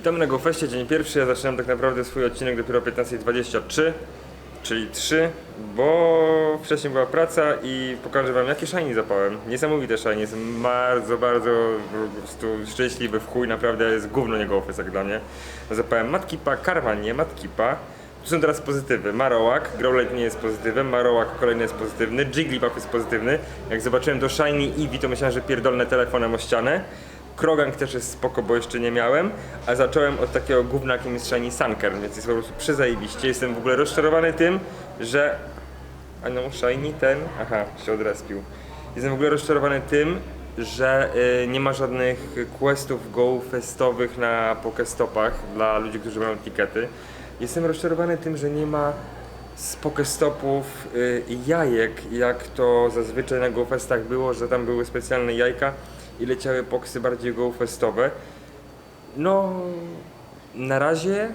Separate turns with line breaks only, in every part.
Witamy na GoFestie, dzień pierwszy. Ja zaczynam tak naprawdę swój odcinek dopiero o 15.23, czyli 3, bo wcześniej była praca i pokażę wam jakie shiny zapałem. Niesamowite shiny, jestem bardzo, bardzo po prostu szczęśliwy w chuj, naprawdę jest gówno nie GoFest jak dla mnie. Zapałem Matkipa, Karwanie, Matkipa. Tu są teraz pozytywy. Marowak, Growlite nie jest pozytywem, Marowak kolejny jest pozytywny, Jigglypuff jest pozytywny. Jak zobaczyłem to Shiny Eevee, to myślałem, że pierdolne telefonem o ścianę. Krogank też jest spoko, bo jeszcze nie miałem, a zacząłem od takiego gówna, jakim jest Shiny Sunkern, więc jest po prostu przezajebiście. Jestem w ogóle rozczarowany tym, że... A no, Shiny ten... Aha, się odrespił. Jestem w ogóle rozczarowany tym, że y, nie ma żadnych questów go festowych na Pokestopach dla ludzi, którzy mają tikety. Jestem rozczarowany tym, że nie ma z Pokestopów y, jajek, jak to zazwyczaj na GoFestach było, że tam były specjalne jajka i leciały poksy bardziej GoFestowe. No, na razie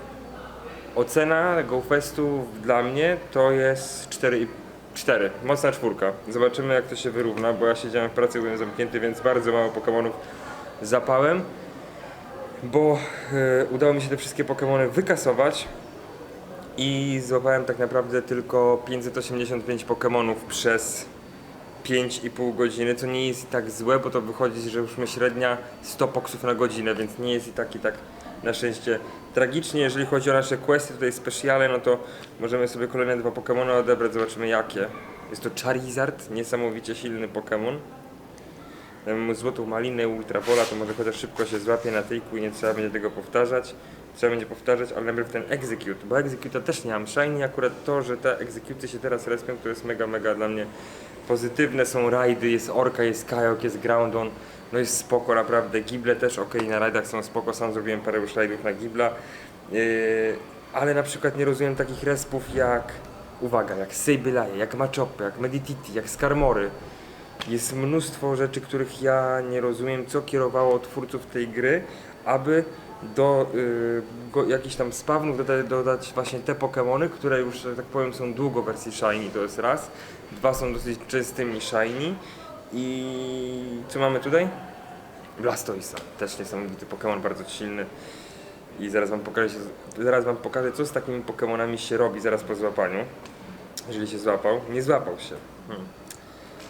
ocena GoFestu dla mnie to jest 4,5 4, mocna czwórka. Zobaczymy jak to się wyrówna, bo ja siedziałem w pracy, byłem zamknięty, więc bardzo mało Pokemonów zapałem. Bo e, udało mi się te wszystkie Pokemony wykasować i złapałem tak naprawdę tylko 585 Pokemonów przez 5,5 godziny, co nie jest i tak złe, bo to wychodzi, że już my średnia 100 poksów na godzinę, więc nie jest i tak i tak na szczęście tragicznie. Jeżeli chodzi o nasze questy tutaj specjale, no to możemy sobie kolejne dwa Pokemony odebrać, zobaczymy jakie. Jest to Charizard, niesamowicie silny mu złotą malinę Ultravola, to może chociaż szybko się złapie na tyjku i nie trzeba będzie tego powtarzać. Trzeba będzie powtarzać, ale najpierw ten Execute, bo Execute też nie mam. Shiny akurat to, że te Execute się teraz respią, to jest mega, mega dla mnie pozytywne. Są rajdy, jest Orka, jest Kajok, jest Groundon. No jest spoko, naprawdę. Gible też ok, na rajdach są spoko. Sam zrobiłem parę już rajdów na Gibla. Yy, ale na przykład nie rozumiem takich respów jak, uwaga, jak Sableye, jak Machopy, jak Medititi, jak Skarmory. Jest mnóstwo rzeczy, których ja nie rozumiem, co kierowało twórców tej gry, aby do y, jakichś tam spawnów dodać, dodać właśnie te Pokémony, które już, że tak powiem, są długo w wersji Shiny, to jest raz. Dwa są dosyć czystymi Shiny. I co mamy tutaj? Blastoisa, też niesamowity Pokémon, bardzo silny. I zaraz wam pokażę, zaraz wam pokażę, co z takimi Pokémonami się robi zaraz po złapaniu. Jeżeli się złapał. Nie złapał się. Hmm.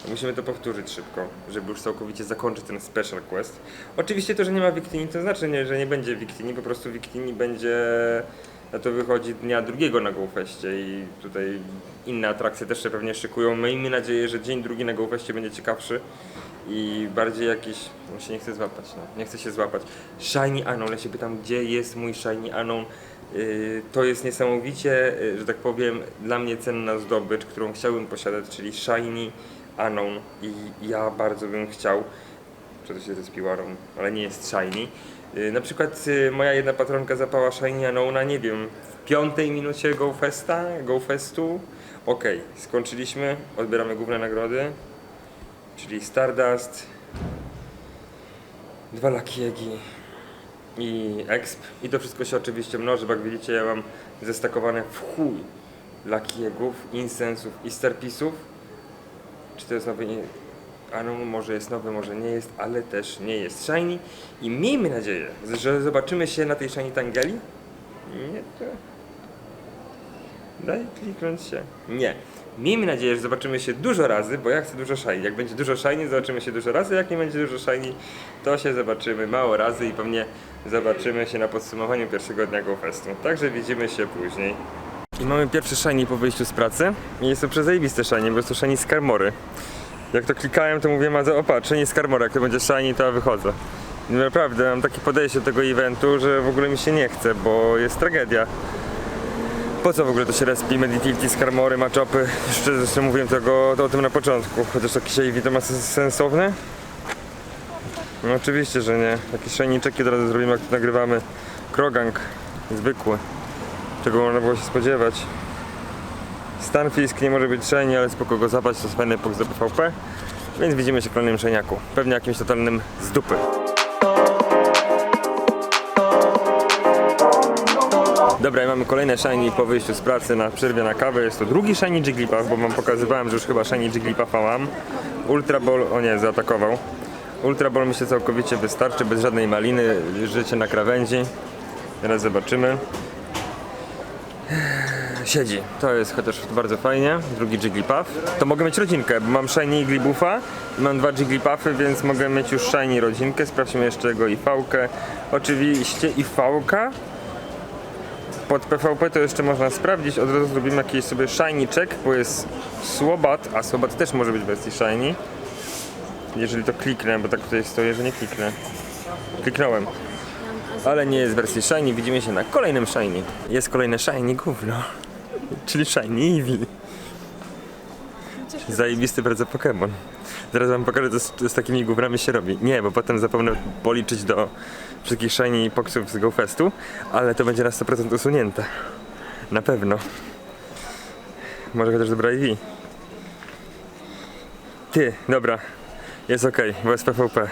Musimy to powtórzyć szybko, żeby już całkowicie zakończyć ten special quest. Oczywiście to, że nie ma Wiktyni, to znaczy, nie, że nie będzie Wiktyni, po prostu Wiktyni będzie... Na to wychodzi dnia drugiego na GoFestie i tutaj inne atrakcje też się pewnie szykują. Miejmy nadzieję, że dzień drugi na GoFestie będzie ciekawszy i bardziej jakiś... On się nie chce złapać, no. Nie chce się złapać. Shiny Anon, ja się pytam, gdzie jest mój Shiny Anon? Yy, to jest niesamowicie, yy, że tak powiem, dla mnie cenna zdobycz, którą chciałbym posiadać, czyli Shiny Anon i ja bardzo bym chciał, to się zespił Anon, ale nie jest Shiny. Yy, na przykład yy, moja jedna patronka zapała Shiny Anona, nie wiem, w piątej minucie Go Festa, Go Festu. Okej, skończyliśmy, odbieramy główne nagrody, czyli Stardust, dwa lakiegi i exp. I to wszystko się oczywiście mnoży, bo jak widzicie ja mam zestakowane w chuj lakiegów, insensów i starpisów. Czy to jest nowy? i- A no może jest nowy, może nie jest, ale też nie jest shiny. I miejmy nadzieję, że zobaczymy się na tej shiny Tangeli. Nie, to... Daj kliknąć się. Nie. Miejmy nadzieję, że zobaczymy się dużo razy, bo ja chcę dużo shiny. Jak będzie dużo shiny, zobaczymy się dużo razy. Jak nie będzie dużo shiny, to się zobaczymy mało razy i pewnie zobaczymy się na podsumowaniu pierwszego dnia GoFestu. Także widzimy się później. I mamy pierwszy shiny po wyjściu z pracy. I jest to przezajebiste shiny, bo jest to shiny z Karmory. Jak to klikałem, to mówię, Madze, opa, shiny z jak to będzie shiny, to ja wychodzę. I naprawdę mam takie podejście do tego eventu, że w ogóle mi się nie chce, bo jest tragedia. Po co w ogóle to się respi, Meditility, Skarmory, Machopy? Jeszcze zresztą mówiłem tego, o tym na początku, chociaż taki shiny to ma sens- sensowne? No oczywiście, że nie. Jakieś shiniczeki od razu zrobimy, jak to nagrywamy. Krogank, zwykły. Czego można było się spodziewać. Stanfisk nie może być shiny, ale spoko go zabrać, to fajny pok do PvP. Więc widzimy się w kolejnym shiniaku. Pewnie jakimś totalnym z dupy. Dobra, i mamy kolejne shiny po wyjściu z pracy na przerwie na kawę. Jest to drugi shiny Jigglypuff, bo wam pokazywałem, że już chyba shiny Jigglypuffa mam. Ultra Ball, o nie, zaatakował. Ultra Ball mi się całkowicie wystarczy, bez żadnej maliny, życie na krawędzi. Teraz zobaczymy. Siedzi. To jest chociaż bardzo fajnie. Drugi Jigglypuff. To mogę mieć rodzinkę, bo mam Shiny i mam dwa Jigglypuffy, więc mogę mieć już Shiny rodzinkę. Sprawdźmy jeszcze jego IV-kę. Oczywiście IV-ka. Pod PvP to jeszcze można sprawdzić. Od razu zrobimy jakiś sobie Shiny check, bo jest Słobat, a Słobat też może być w wersji Shiny. Jeżeli to kliknę, bo tak tutaj stoję, że nie kliknę. Kliknąłem. Ale nie jest w wersji Shiny, widzimy się na kolejnym Shiny. Jest kolejne Shiny gówno. Czyli Shiny Eevee. Zajebisty bardzo Pokémon. Zaraz wam pokażę, co z, co z takimi gównami się robi. Nie, bo potem zapomnę policzyć do wszystkich Shiny Poxów z GoFestu, ale to będzie na 100% usunięte. Na pewno. Może chociaż dobra Eevee. Ty, dobra. Jest okej, bo jest PvP.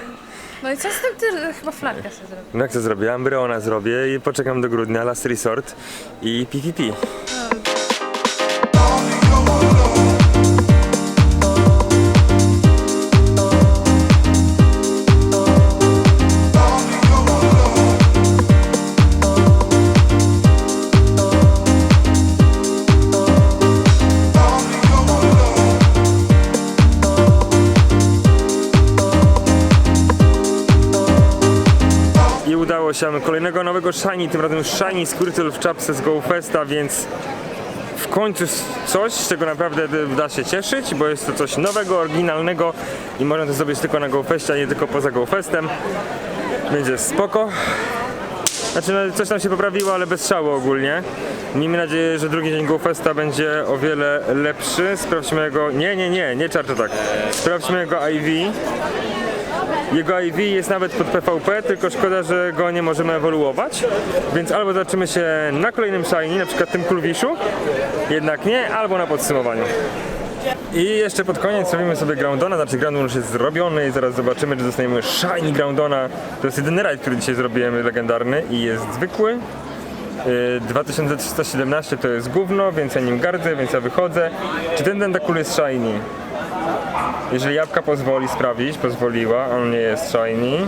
No i co z tym ty chyba flarkę sobie zrobił?
No jak to zrobię? Ambreona zrobię i poczekam do grudnia, Last Resort i PvP. Mamy kolejnego nowego Shiny, tym razem Shiny Squirtle w czapce z GoFesta, więc w końcu coś, z czego naprawdę da się cieszyć, bo jest to coś nowego, oryginalnego i można to zrobić tylko na GoFestie, a nie tylko poza GoFestem. Będzie spoko. Znaczy no, coś tam się poprawiło, ale bez szału ogólnie. Miejmy nadzieję, że drugi dzień GoFesta będzie o wiele lepszy. Sprawdźmy jego... Nie, nie, nie, nie czarczę tak. Sprawdźmy jego IV. Jego IV jest nawet pod PvP, tylko szkoda, że go nie możemy ewoluować. Więc albo zobaczymy się na kolejnym shiny, na przykład tym kulwiszu, jednak nie, albo na podsumowaniu. I jeszcze pod koniec robimy sobie Groundona, znaczy Groundon już jest zrobiony i zaraz zobaczymy, czy dostaniemy Shiny Groundona. To jest jedyny rajd, który dzisiaj zrobiłem legendarny i jest zwykły. Yy, 2317 to jest gówno, więc ja nim gardzę, więc ja wychodzę. Czy ten Tentacool jest Shiny? Jeżeli jabłka pozwoli sprawić, pozwoliła, on nie jest shiny,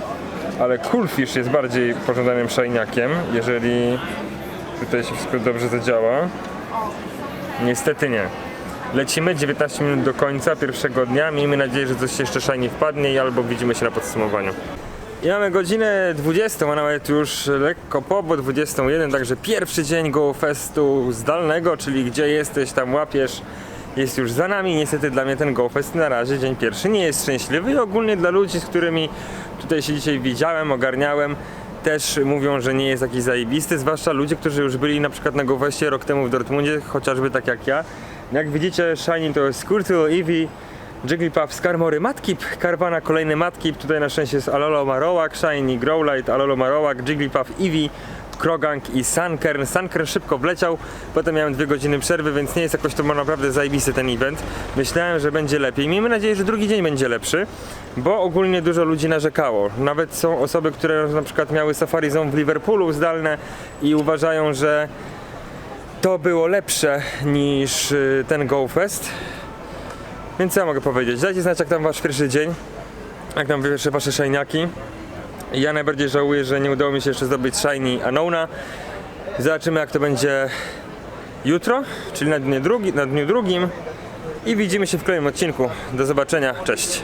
ale Coolfish jest bardziej pożądanym shiniakiem, jeżeli tutaj się wszystko dobrze zadziała. Niestety nie. Lecimy 19 minut do końca pierwszego dnia. Miejmy nadzieję, że coś jeszcze shiny wpadnie i albo widzimy się na podsumowaniu. I mamy godzinę 20, a nawet już lekko po, bo 21, także pierwszy dzień Go Festu zdalnego, czyli gdzie jesteś, tam łapiesz, jest już za nami. Niestety dla mnie ten Go Fest na razie dzień pierwszy nie jest szczęśliwy i ogólnie dla ludzi, z którymi tutaj się dzisiaj widziałem, ogarniałem, też mówią, że nie jest jakiś zajebisty, zwłaszcza ludzie, którzy już byli na przykład na Go Festie rok temu w Dortmundzie, chociażby tak jak ja. Jak widzicie, Shiny to jest Squirtle, Eevee, Jigglypuff, Skarmory, Matkip, Karwana, kolejny Matkip, tutaj na szczęście jest Alolo Marowak, Shiny, Growlite, Alolo Marowak, Jigglypuff, Eevee, Krogang i Sunkern. Sunkern szybko wleciał, potem miałem dwie godziny przerwy, więc nie jest jakoś to naprawdę zajebisty ten event. Myślałem, że będzie lepiej. Miejmy nadzieję, że drugi dzień będzie lepszy, bo ogólnie dużo ludzi narzekało. Nawet są osoby, które na przykład miały Safari Zone w Liverpoolu zdalne i uważają, że to było lepsze niż y, ten Go Fest. Więc co ja mogę powiedzieć? Dajcie znać jak tam wasz pierwszy dzień, jak tam pierwsze wasze szajniaki. Ja najbardziej żałuję, że nie udało mi się jeszcze zdobyć Shiny Anona. Zobaczymy jak to będzie jutro, czyli na dniu, drugi, na dniu drugim. I widzimy się w kolejnym odcinku. Do zobaczenia, cześć!